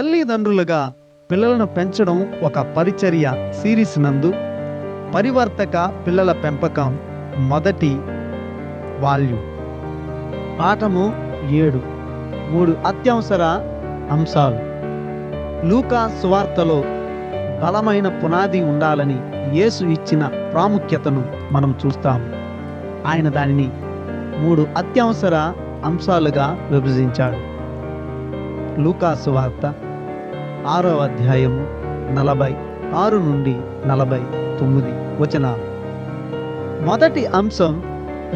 తల్లిదండ్రులుగా పిల్లలను పెంచడం ఒక పరిచర్య సిరీస్ నందు. పరివర్తక పిల్లల పెంపకం మొదటి వాల్యూ. పాఠము ఏడు. మూడు అత్యవసర అంశాలు. లూకా సువార్తలో బలమైన పునాది ఉండాలని యేసు ఇచ్చిన ప్రాముఖ్యతను మనం చూస్తాము. ఆయన దానిని మూడు అత్యవసర అంశాలుగా విభజించాడు. లూకా సువార్త ఆరో అధ్యాయము నలభై ఆరు నుండి నలభై తొమ్మిది వచనాలు. మొదటి అంశం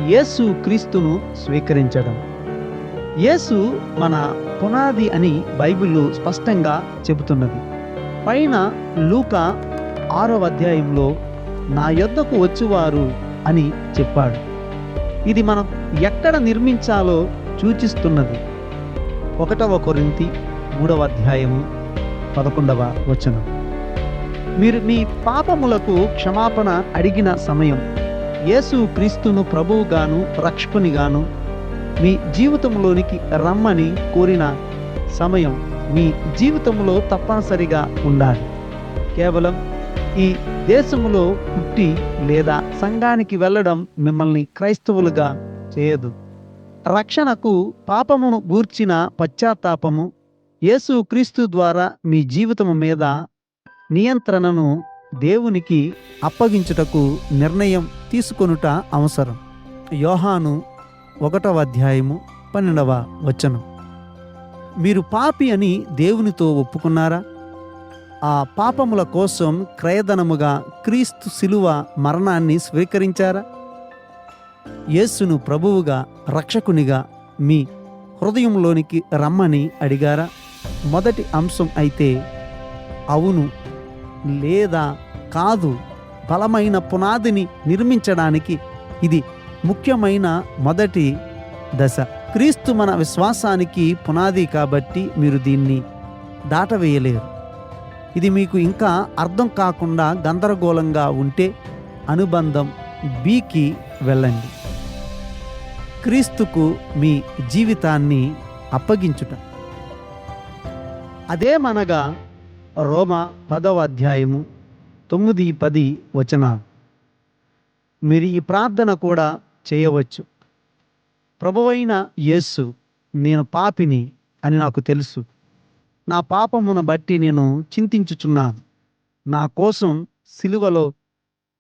యేసు క్రీస్తును స్వీకరించడం. యేసు మన పునాది అని బైబిల్ స్పష్టంగా చెబుతున్నది. పైన లూకా ఆరో అధ్యాయంలో నా యొద్దకు వచ్చువారు అని చెప్పాడు. ఇది మనం ఎక్కడ నిర్మించాలో సూచిస్తున్నది. ఒకటవ కొరింతి మూడవ అధ్యాయము పదకొండవ వచనం. మీరు మీ పాపములకు క్షమాపణ అడిగిన సమయం యేసు క్రీస్తును ప్రభువుగాను రక్షకునిగాను మీ జీవితంలోనికి రమ్మని కోరిన సమయం మీ జీవితంలో తప్పనిసరిగా ఉండాలి. కేవలం ఈ దేశములో పుట్టి లేదా సంఘానికి వెళ్ళడం మిమ్మల్ని క్రైస్తవులుగా చేయదు. రక్షణకు పాపమును గూర్చిన పశ్చాత్తాపము యేసు క్రీస్తు ద్వారా మీ జీవితము మీద నియంత్రణను దేవునికి అప్పగించుటకు నిర్ణయం తీసుకొనుట అవసరం. యోహాను ఒకటవ అధ్యాయము పన్నెండవ వచనం. మీరు పాపి అని దేవునితో ఒప్పుకున్నారా? ఆ పాపముల కోసం క్రయధనముగా క్రీస్తు శిలువ మరణాన్ని స్వీకరించారా? యేసును ప్రభువుగా రక్షకునిగా మీ హృదయంలోనికి రమ్మని అడిగారా? మొదటి అంశం అయితే అవును లేదా కాదు బలమైన పునాదిని నిర్మించడానికి ఇది ముఖ్యమైన మొదటి దశ. క్రీస్తు మన విశ్వాసానికి పునాది కాబట్టి మీరు దీన్ని దాటవేయలేరు. ఇది మీకు ఇంకా అర్థం కాకుండా గందరగోళంగా ఉంటే అనుబంధం బీకి వెళ్ళండి. క్రీస్తుకు మీ జీవితాన్ని అప్పగించుట. అదేమనగా రోమ పదవ అధ్యాయము తొమ్మిది పది వచనాలు మీరు ఈ ప్రార్థన కూడా చేయవచ్చు. ప్రభువైన యేస్సు నేను పాపిని అని నాకు తెలుసు. నా పాపమును బట్టి నేను చింతించుచున్నాను. నా కోసం సిలువలో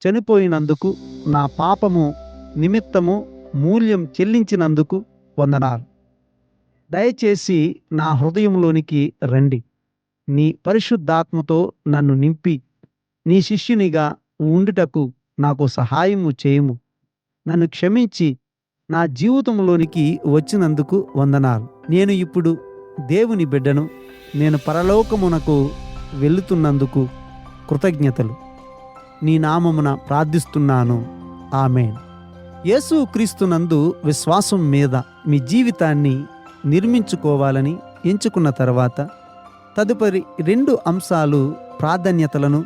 చనిపోయినందుకు నా పాపము నిమిత్తము మూల్యం చెల్లించినందుకు వందనాలు. దయచేసి నా హృదయంలోనికి రండి. నీ పరిశుద్ధాత్మతో నన్ను నింపి. నీ శిష్యునిగా ఉండుటకు నాకు సహాయము చేయము. నన్ను క్షమించి నా జీవితంలోనికి వచ్చినందుకు వందనాలు. నేను ఇప్పుడు దేవుని బిడ్డను నేను పరలోకమునకు వెళుతున్నందుకు కృతజ్ఞతలు. నీ నామమున ప్రార్థిస్తున్నాను. ఆమెన్. యేసు క్రీస్తునందు విశ్వాసం మీద మీ జీవితాన్ని నిర్మించుకోవాలని ఎంచుకున్న తర్వాత తదుపరి రెండు అంశాలు ప్రాధాన్యతలను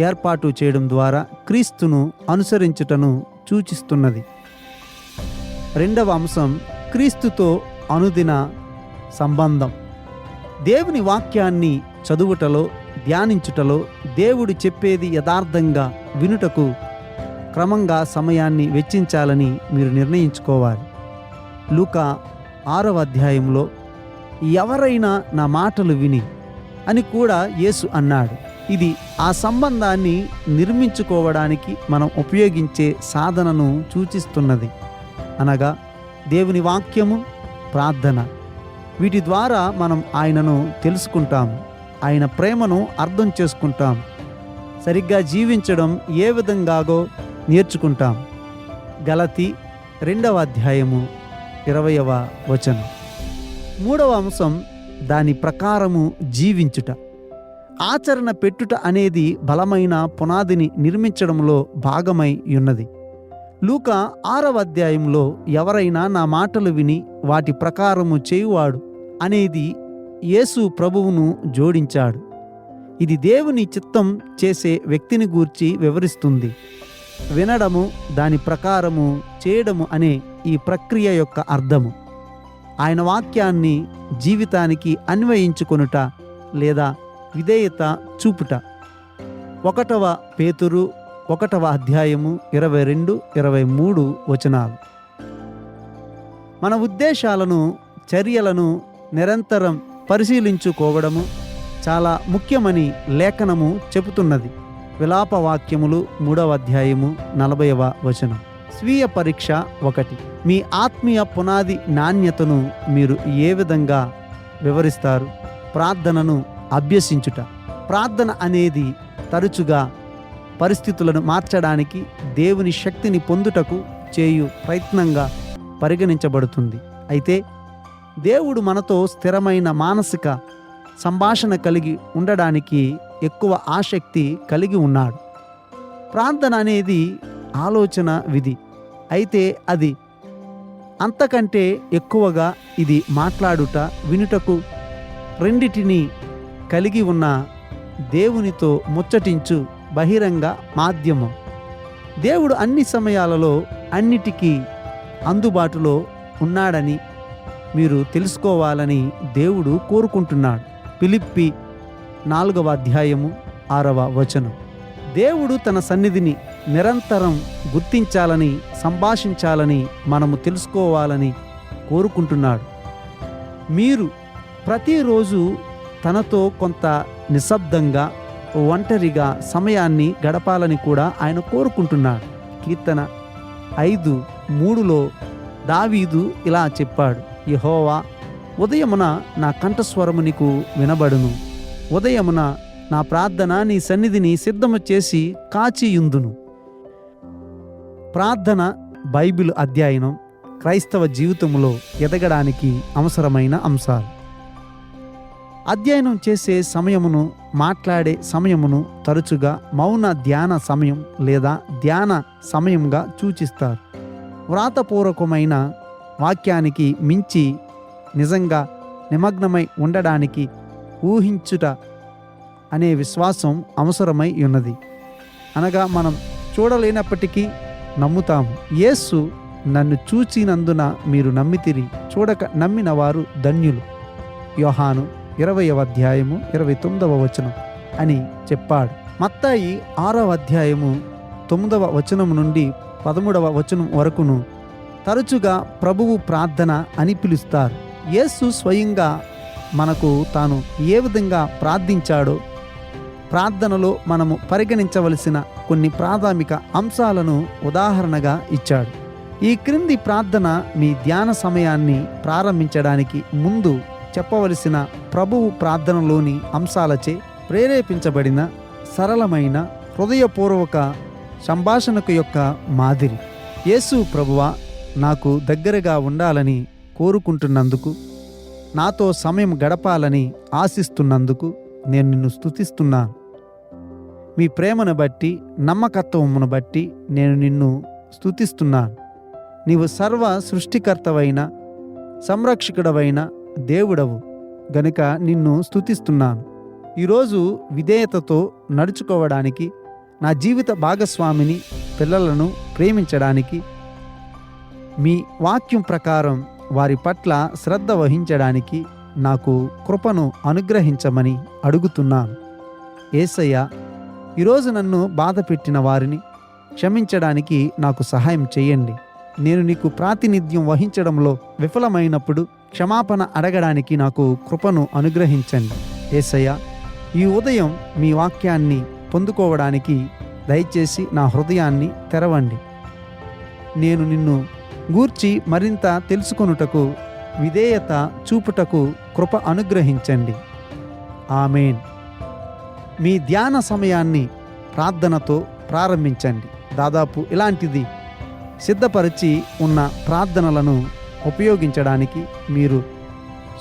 ఏర్పాటు చేయడం ద్వారా క్రీస్తును అనుసరించుటను సూచిస్తున్నది. రెండవ అంశం క్రీస్తుతో అనుదిన సంబంధం. దేవుని వాక్యాన్ని చదువుటలో ధ్యానించుటలో దేవుడు చెప్పేది యథార్థంగా వినుటకు క్రమంగా సమయాన్ని వెచ్చించాలని మీరు నిర్ణయించుకోవాలి. లూకా ఆరవ అధ్యాయంలో ఎవరైనా నా మాటలు విని అని కూడా యేసు అన్నాడు. ఇది ఆ సంబంధాన్ని నిర్మించుకోవడానికి మనం ఉపయోగించే సాధనను సూచిస్తున్నది. అనగా దేవుని వాక్యము ప్రార్థన. వీటి ద్వారా మనం ఆయనను తెలుసుకుంటాం. ఆయన ప్రేమను అర్థం చేసుకుంటాం. సరిగ్గా జీవించడం ఏ విధంగాగో నేర్చుకుంటాం. గలతి రెండవ అధ్యాయము ఇరవయవ వచనం. మూడవ అంశం దాని ప్రకారము జీవించుట. ఆచరణ పెట్టుట అనేది బలమైన పునాదిని నిర్మించడంలో భాగమై ఉన్నది. లూక ఆరవ అధ్యాయంలో ఎవరైనా నా మాటలు విని వాటి ప్రకారము చేయువాడు అనేది యేసు ప్రభువును జోడించాడు. ఇది దేవుని చిత్తం చేసే వ్యక్తిని గూర్చి వివరిస్తుంది. వినడము దాని ప్రకారము చేయడము అనే ఈ ప్రక్రియ యొక్క అర్థము. ఆయన వాక్యాన్ని జీవితానికి అన్వయించుకొనుట లేదా విధేయత చూపుట. ఒకటవ పేతురు ఒకటవ అధ్యాయము ఇరవై రెండు ఇరవై మూడు వచనాలు. మన ఉద్దేశాలను చర్యలను నిరంతరం పరిశీలించుకోవడము చాలా ముఖ్యమని లేఖనము చెబుతున్నది. విలాప వాక్యములు మూడవ అధ్యాయము నలభైవ వచనం. స్వీయ పరీక్ష ఒకటి. మీ ఆత్మీయ పునాది నాణ్యతను మీరు ఏ విధంగా వివరిస్తారు? ప్రార్థనను అభ్యసించుట. ప్రార్థన అనేది తరచుగా పరిస్థితులను మార్చడానికి దేవుని శక్తిని పొందుటకు చేయు ప్రయత్నంగా పరిగణించబడుతుంది. అయితే దేవుడు మనతో స్థిరమైన మానసిక సంభాషణ కలిగి ఉండడానికి ఎక్కువ ఆసక్తి కలిగి ఉన్నాడు. ప్రార్థన అనేది ఆలోచన విధి. అయితే అది అంతకంటే ఎక్కువగా ఇది మాట్లాడుట వినుటకు రెండిటిని కలిగి ఉన్న దేవునితో ముచ్చటించు బహిరంగ మాధ్యమం. దేవుడు అన్ని సమయాలలో అన్నిటికీ అందుబాటులో ఉన్నాడని మీరు తెలుసుకోవాలని దేవుడు కోరుకుంటున్నాడు. పిలిప్పి నాలుగవ అధ్యాయము ఆరవ వచనం. దేవుడు తన సన్నిధిని నిరంతరం గుర్తించాలని సంభాషించాలని మనము తెలుసుకోవాలని కోరుకుంటున్నాడు. మీరు ప్రతిరోజు తనతో కొంత నిశ్శబ్దంగా ఒంటరిగా సమయాన్ని గడపాలని కూడా ఆయన కోరుకుంటున్నాడు. కీర్తన ఐదు మూడులో దావీదు ఇలా చెప్పాడు యహోవా ఉదయమున నా కంఠస్వరము నీకు వినబడును. ఉదయమున నా ప్రార్థన నీ సన్నిధిని సిద్ధము చేసి కాచియుందును. ప్రార్థన బైబిల్ అధ్యయనం క్రైస్తవ జీవితంలో ఎదగడానికి అవసరమైన అంశాలు. అధ్యయనం చేసే సమయమును మాట్లాడే సమయమును తరచుగా మౌన ధ్యాన సమయం లేదా ధ్యాన సమయంగా సూచిస్తారు. వ్రాతపూర్వకమైన వాక్యానికి మించి నిజంగా నిమగ్నమై ఉండడానికి ఊహించుట అనే విశ్వాసం అవసరమై ఉన్నది. అనగా మనం చూడలేనప్పటికీ నమ్ముతాము యేసు నన్ను చూచినందున మీరు నమ్మితిరి. చూడక నమ్మిన వారు ధన్యులు. యోహాను ఇరవయవ అధ్యాయము ఇరవై తొమ్మిదవ వచనం అని చెప్పాడు. మత్తాయి ఆరవ అధ్యాయము తొమ్మిదవ వచనం నుండి పదమూడవ వచనం వరకును తరచుగా ప్రభువు ప్రార్థన అని పిలుస్తారు. యేసు స్వయంగా మనకు తాను ఏ విధంగా ప్రార్థించాడో ప్రార్థనలో మనము పరిగణించవలసిన కొన్ని ప్రాథమిక అంశాలను ఉదాహరణగా ఇచ్చాడు. ఈ క్రింది ప్రార్థన మీ ధ్యాన సమయాన్ని ప్రారంభించడానికి ముందు చెప్పవలసిన ప్రభువు ప్రార్థనలోని అంశాలచే ప్రేరేపించబడిన సరళమైన హృదయపూర్వక సంభాషణకు యొక్క మాదిరి. యేసు ప్రభువ నాకు దగ్గరగా ఉండాలని కోరుకుంటున్నందుకు నాతో సమయం గడపాలని ఆశిస్తున్నందుకు నేను నిన్ను స్తుతిస్తున్నాను. మీ ప్రేమను బట్టి నమ్మకత్వమును బట్టి నేను నిన్ను స్థుతిస్తున్నాను నీవు సర్వ సృష్టికర్తవైన సంరక్షకుడవైన దేవుడవు. గనుక నిన్ను స్థుతిస్తున్నాను ఈరోజు విధేయతతో నడుచుకోవడానికి నా జీవిత భాగస్వామిని పిల్లలను ప్రేమించడానికి మీ వాక్యం ప్రకారం వారి పట్ల శ్రద్ధ వహించడానికి నాకు కృపను అనుగ్రహించమని అడుగుతున్నాను. ఏసయ్య ఈరోజు నన్ను బాధ పెట్టిన వారిని క్షమించడానికి నాకు సహాయం చేయండి. నేను నీకు ప్రాతినిధ్యం వహించడంలో విఫలమైనప్పుడు క్షమాపణ అడగడానికి నాకు కృపను అనుగ్రహించండి. ఏసయ్య ఈ ఉదయం మీ వాక్యాన్ని పొందుకోవడానికి దయచేసి నా హృదయాన్ని తెరవండి. నేను నిన్ను గూర్చి మరింత తెలుసుకొనుటకు విధేయత చూపుటకు కృప అనుగ్రహించండి. ఆమెన్. మీ ధ్యాన సమయాన్ని ప్రార్థనతో ప్రారంభించండి. దాదాపు ఇలాంటిది సిద్ధపరిచి ఉన్న ప్రార్థనలను ఉపయోగించడానికి మీరు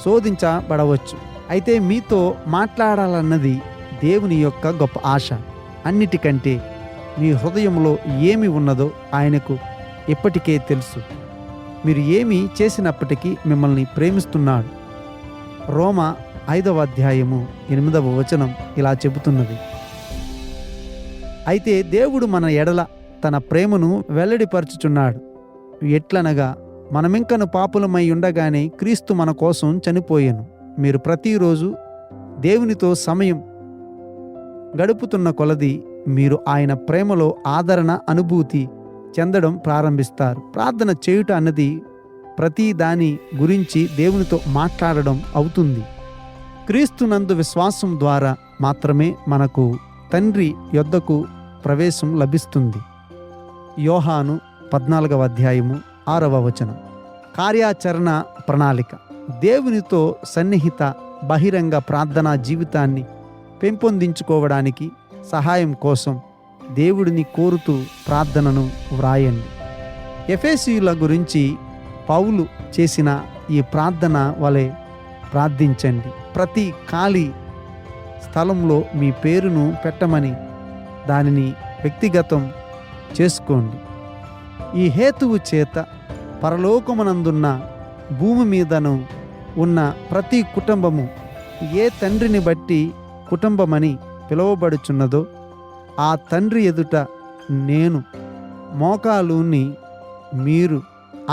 శోధించబడవచ్చు. అయితే మీతో మాట్లాడాలన్నది దేవుని యొక్క గొప్ప ఆశ. అన్నిటికంటే మీ హృదయంలో ఏమి ఉన్నదో ఆయనకు ఇప్పటికే తెలుసు. మీరు ఏమి చేసినప్పటికీ మిమ్మల్ని ప్రేమిస్తున్నాడు. రోమ ఐదవ అధ్యాయము ఎనిమిదవ వచనం ఇలా చెబుతున్నది. అయితే దేవుడు మన ఎడల తన ప్రేమను వెల్లడిపరచుచున్నాడు. ఎట్లనగా మనమింకను పాపులమై ఉండగానే క్రీస్తు మన కోసం చనిపోయాను. మీరు ప్రతిరోజు దేవునితో సమయం గడుపుతున్న కొలది మీరు ఆయన ప్రేమలో ఆదరణ అనుభూతి చెందడం ప్రారంభిస్తారు. ప్రార్థన చేయుట అన్నది ప్రతి దాని గురించి దేవునితో మాట్లాడడం అవుతుంది. క్రీస్తునందు విశ్వాసం ద్వారా మాత్రమే మనకు తండ్రి యొద్దకు ప్రవేశం లభిస్తుంది. యోహాను పద్నాలుగవ అధ్యాయము ఆరవ వచనం. కార్యాచరణ ప్రణాళిక. దేవునితో సన్నిహిత బహిరంగ ప్రార్థనా జీవితాన్ని పెంపొందించుకోవడానికి సహాయం కోసం దేవుడిని కోరుతూ ప్రార్థనను వ్రాయండి. ఎఫేసీయుల గురించి పౌలు చేసిన ఈ ప్రార్థన వలె ప్రార్థించండి. ప్రతి ఖాళీ స్థలంలో మీ పేరును పెట్టమని దానిని వ్యక్తిగతం చేసుకోండి. ఈ హేతువు చేత పరలోకమునందున్న భూమి మీదను ఉన్న ప్రతి కుటుంబము ఏ తండ్రిని బట్టి కుటుంబమని పిలువబడుచున్నదో ఆ తండ్రి ఎదుట నేను మోకాలుని మీరు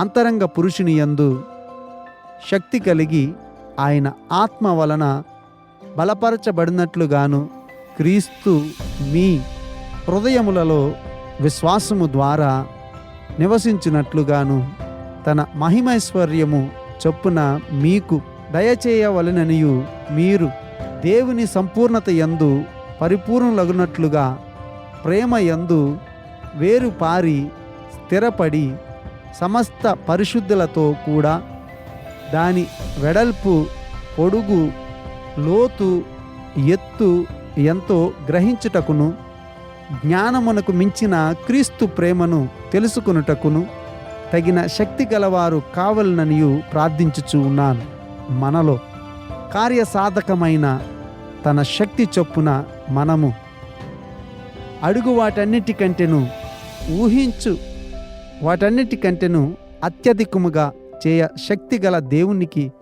అంతరంగ పురుషుని యందు శక్తి కలిగి ఆయన ఆత్మ వలన బలపరచబడినట్లుగాను క్రీస్తు మీ హృదయములలో విశ్వాసము ద్వారా నివసించినట్లుగాను తన మహిమైశ్వర్యము చొప్పున మీకు దయచేయవలననియు మీరు దేవుని సంపూర్ణత యందు పరిపూర్ణలగునట్లుగా ప్రేమ యందు వేరు పారి స్థిరపడి సమస్త పరిశుద్ధులతో కూడా దాని వెడల్పు పొడుగు లోతు ఎత్తు ఎంతో గ్రహించుటకును జ్ఞానమునకు మించిన క్రీస్తు ప్రేమను తెలుసుకొనుటకును తగిన శక్తి గలవారు కావలననియు ప్రార్థించుచు ఉన్నాను. మనలో కార్యసాధకమైన తన శక్తి చొప్పున మనము అడుగు వాటన్నిటికంటేను ఊహించు వాటన్నిటికంటేను అత్యధికముగా చేయ శక్తి గల దేవునికి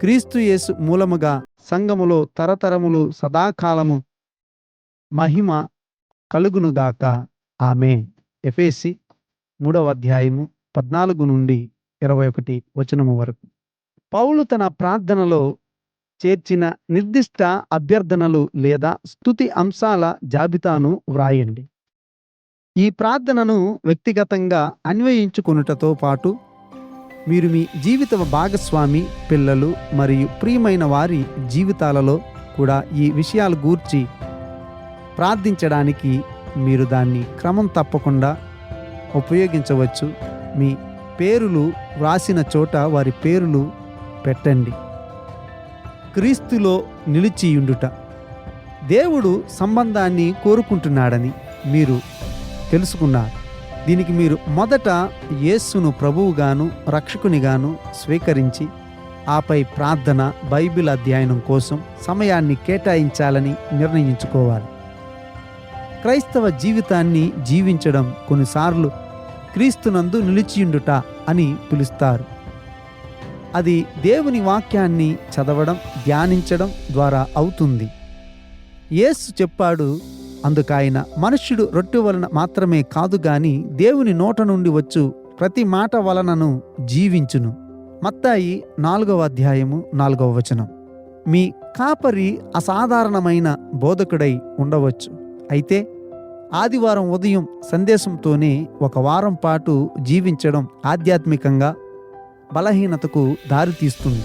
క్రీస్తు యేసు మూలముగా సంఘములో తరతరములు సదాకాలము మహిమ కలుగునుగాక ఆమె. ఎఫేసి మూడవ అధ్యాయము పద్నాలుగు నుండి ఇరవై ఒకటి వచనము వరకు. పౌలు తన ప్రార్థనలో చేర్చిన నిర్దిష్ట అభ్యర్థనలు లేదా స్తుతి అంశాల జాబితాను వ్రాయండి. ఈ ప్రార్థనను వ్యక్తిగతంగా అన్వయించుకొనుటతో పాటు మీరు మీ జీవిత భాగస్వామి పిల్లలు మరియు ప్రియమైన వారి జీవితాలలో కూడా ఈ విషయాలు గూర్చి ప్రార్థించడానికి మీరు దాన్ని క్రమం తప్పకుండా ఉపయోగించవచ్చు. మీ పేరులు వ్రాసిన చోట వారి పేరులు పెట్టండి. క్రీస్తులో నిలిచియుండుట. దేవుడు సంబంధాన్ని కోరుకుంటున్నాడని మీరు తెలుసుకున్నారు. దీనికి మీరు మొదట యేస్సును ప్రభువుగాను రక్షకునిగాను స్వీకరించి ఆపై ప్రార్థన బైబిల్ అధ్యయనం కోసం సమయాన్ని కేటాయించాలని నిర్ణయించుకోవాలి. క్రైస్తవ జీవితాన్ని జీవించడం కొన్నిసార్లు క్రీస్తునందు నిలిచియుండుట అని పిలుస్తారు. అది దేవుని వాక్యాన్ని చదవడం ధ్యానించడం ద్వారా అవుతుంది. యేసు చెప్పాడు అందుకైన మనుష్యుడు రొట్టె వలన మాత్రమే కాదు గాని దేవుని నోట నుండి వచ్చు ప్రతి మాట వలనను జీవించును. మత్తాయి నాలుగవ అధ్యాయము నాలుగవ వచనం. మీ కాపరి అసాధారణమైన బోధకుడై ఉండవచ్చు. అయితే ఆదివారం ఉదయం సందేశంతోనే ఒక వారం పాటు జీవించడం ఆధ్యాత్మికంగా బలహీనతకు దారితీస్తుంది.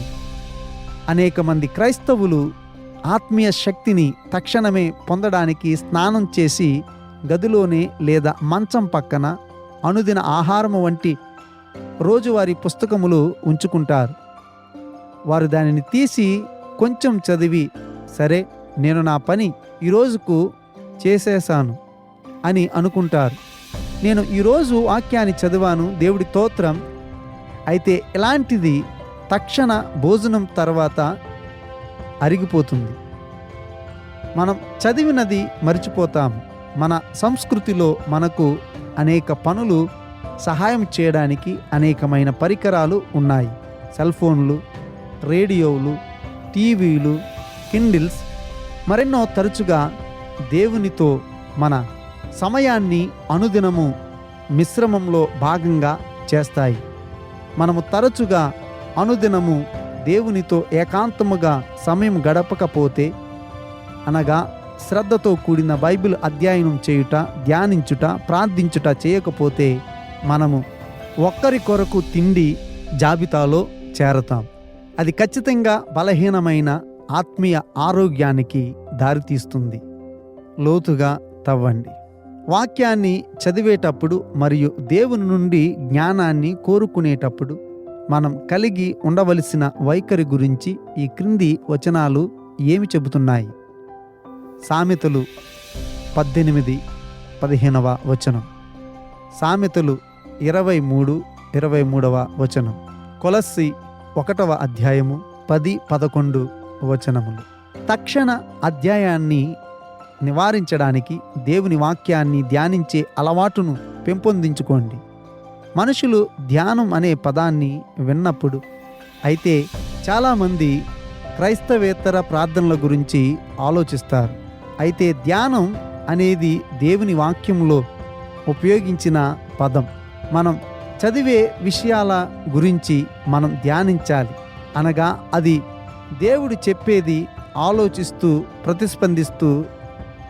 అనేక మంది క్రైస్తవులు ఆత్మీయ శక్తిని తక్షణమే పొందడానికి స్నానం చేసి గదిలోనే లేదా మంచం పక్కన అనుదిన ఆహారము వంటి రోజువారీ పుస్తకములు ఉంచుకుంటారు. వారు దానిని తీసి కొంచెం చదివి సరే నేను నా పని ఈరోజుకు చేసేశాను అని అనుకుంటారు. నేను ఈరోజు వాక్యాన్ని చదివాను దేవుడి తోత్రం అయితే ఇలాంటిది తక్షణ భోజనం తర్వాత అరిగిపోతుంది. మనం చదివినది మర్చిపోతాం. మన సంస్కృతిలో మనకు అనేక పనులు సహాయం చేయడానికి అనేకమైన పరికరాలు ఉన్నాయి. సెల్ ఫోన్లు రేడియోలు టీవీలు కిండిల్స్ మరెన్నో తరచుగా దేవునితో మన సమయాన్ని అనుదినము మిశ్రమంలో భాగంగా చేస్తాయి. మనము తరచుగా అనుదినము దేవునితో ఏకాంతముగా సమయం గడపకపోతే అనగా శ్రద్ధతో కూడిన బైబిల్ అధ్యయనం చేయుట ధ్యానించుట ప్రార్థించుట చేయకపోతే మనము ఒక్కరి కొరకు తిండి జాబితాలో చేరతాం. అది ఖచ్చితంగా బలహీనమైన ఆత్మీయ ఆరోగ్యానికి దారితీస్తుంది. లోతుగా తవ్వండి. వాక్యాన్ని చదివేటప్పుడు మరియు దేవుని నుండి జ్ఞానాన్ని కోరుకునేటప్పుడు మనం కలిగి ఉండవలసిన వైఖరి గురించి ఈ క్రింది వచనాలు ఏమి చెబుతున్నాయి? సామెతలు పద్దెనిమిది పదిహేనవ వచనం. సామెతలు ఇరవై మూడు ఇరవై మూడవ వచనం. కొలస్సి ఒకటవ అధ్యాయము పది పదకొండు వచనములు. తక్షణ అధ్యాయాన్ని నివారించడానికి దేవుని వాక్యాన్ని ధ్యానించే అలవాటును పెంపొందించుకోండి. మనుషులు ధ్యానం అనే పదాన్ని విన్నప్పుడు అయితే చాలామంది క్రైస్తవేతర ప్రార్థనల గురించి ఆలోచిస్తారు. అయితే ధ్యానం అనేది దేవుని వాక్యంలో ఉపయోగించిన పదం. మనం చదివే విషయాల గురించి మనం ధ్యానించాలి. అనగా అది దేవుడు చెప్పేది ఆలోచిస్తూ ప్రతిస్పందిస్తూ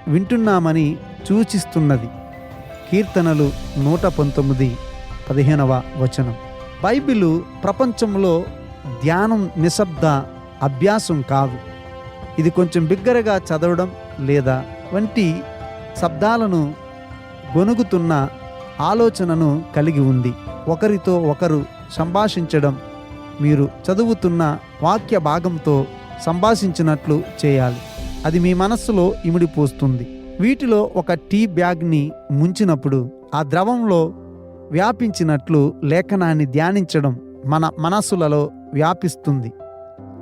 వింటున్నామని సూచిస్తున్నది. కీర్తనలు నూట పంతొమ్మిది పదిహేనవ వచనం. బైబిలు ప్రపంచంలో ధ్యానం నిశ్శబ్ద అభ్యాసం కాదు. ఇది కొంచెం బిగ్గరగా చదవడం లేదా వంటి శబ్దాలను గొనుగుతున్న ఆలోచనను కలిగి ఉంది. ఒకరితో ఒకరు సంభాషించడం మీరు చదువుతున్న వాక్య భాగంతో సంభాషించినట్లు చేయాలి. అది మీ మనస్సులో ఇమిడిపోస్తుంది. వీటిలో ఒక టీ బ్యాగ్ని ముంచినప్పుడు ఆ ద్రవంలో వ్యాపించినట్లు లేఖనాన్ని ధ్యానించడం మన మనస్సులలో వ్యాపిస్తుంది.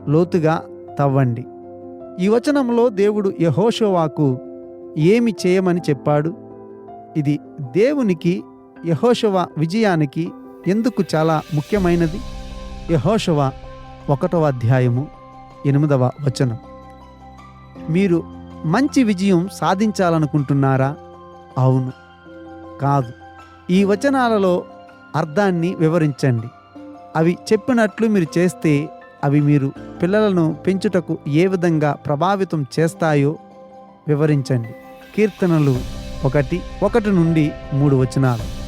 లోతుగా తవ్వండి. ఈ వచనంలో దేవుడు యహోషోవాకు ఏమి చేయమని చెప్పాడు? ఇది దేవునికి యహోషవ విజయానికి ఎందుకు చాలా ముఖ్యమైనది? యహోషవ ఒకటవ అధ్యాయము ఎనిమిదవ వచనం. మీరు మంచి విజయం సాధించాలనుకుంటున్నారా? అవును. కాదు. ఈ వచనాలలో అర్థాన్ని వివరించండి. అవి చెప్పినట్లు మీరు చేస్తే అవి మీరు పిల్లలను పెంచుటకు ఏ విధంగా ప్రభావితం చేస్తాయో వివరించండి. కీర్తనలు ఒకటి ఒకటి నుండి మూడు వచనాలు.